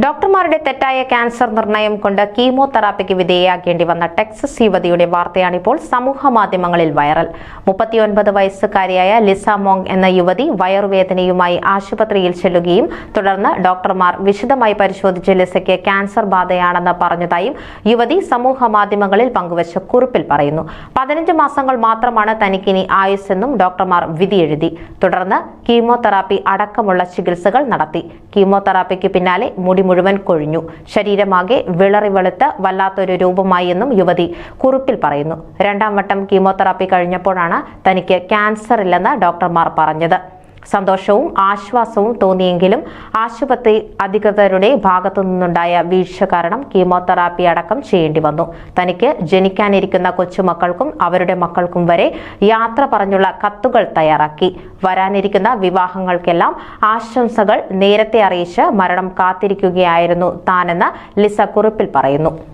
ഡോക്ടർമാരുടെ തെറ്റായ ക്യാൻസർ നിർണയം കൊണ്ട് കീമോതെറാപ്പിക്ക് വിധേയയാക്കേണ്ടി വന്ന ടെക്സസ് യുവതിയുടെ വാർത്തയാണിപ്പോൾ സമൂഹ മാധ്യമങ്ങളിൽ വൈറൽ. മുപ്പത്തിയൊൻപത് വയസ്സുകാരിയായ ലിസ മോങ് എന്ന യുവതി വയറുവേദനയുമായി ആശുപത്രിയിൽ ചെല്ലുകയും തുടർന്ന് ഡോക്ടർമാർ വിശദമായി പരിശോധിച്ച് ലിസയ്ക്ക് ക്യാൻസർ ബാധയാണെന്ന് പറഞ്ഞതായും യുവതി സമൂഹ മാധ്യമങ്ങളിൽ പങ്കുവച്ച കുറിപ്പിൽ പറയുന്നു. പതിനഞ്ച് മാസങ്ങൾ മാത്രമാണ് തനിക്കിനി ആയുസ്സെന്നും ഡോക്ടർമാർ വിധിയെഴുതി തുടർന്ന് കീമോതെറാപ്പി അടക്കമുള്ള ചികിത്സകൾ നടത്തി. കീമോതെറാപ്പിക്ക് പിന്നാലെ മുടി മുഴുവൻ കൊഴിഞ്ഞു. ശരീരമാകെ വിളറി വെളുത്ത് വല്ലാത്തൊരു രൂപമായി എന്നും യുവതി കുറിപ്പിൽ പറയുന്നു. രണ്ടാം വട്ടം കീമോതെറാപ്പി കഴിഞ്ഞപ്പോഴാണ് തനിക്ക് ക്യാൻസർ ഇല്ലെന്ന് ഡോക്ടർമാർ പറഞ്ഞത്. സന്തോഷവും ആശ്വാസവും തോന്നിയെങ്കിലും ആശുപത്രി അധികൃതരുടെ ഭാഗത്തു നിന്നുണ്ടായ വീഴ്ച കാരണം കീമോതെറാപ്പി അടക്കം ചെയ്യേണ്ടി വന്നു. തനിക്ക് ജനിക്കാനിരിക്കുന്ന കൊച്ചുമക്കൾക്കും അവരുടെ മക്കൾക്കും വരെ യാത്ര പറഞ്ഞുള്ള കത്തുകൾ തയ്യാറാക്കി. വരാനിരിക്കുന്ന വിവാഹങ്ങൾക്കെല്ലാം ആശംസകൾ നേരത്തെ അറിയിച്ച് മരണം കാത്തിരിക്കുകയായിരുന്നു താനെന്ന് ലിസ കുറിപ്പിൽ പറയുന്നു.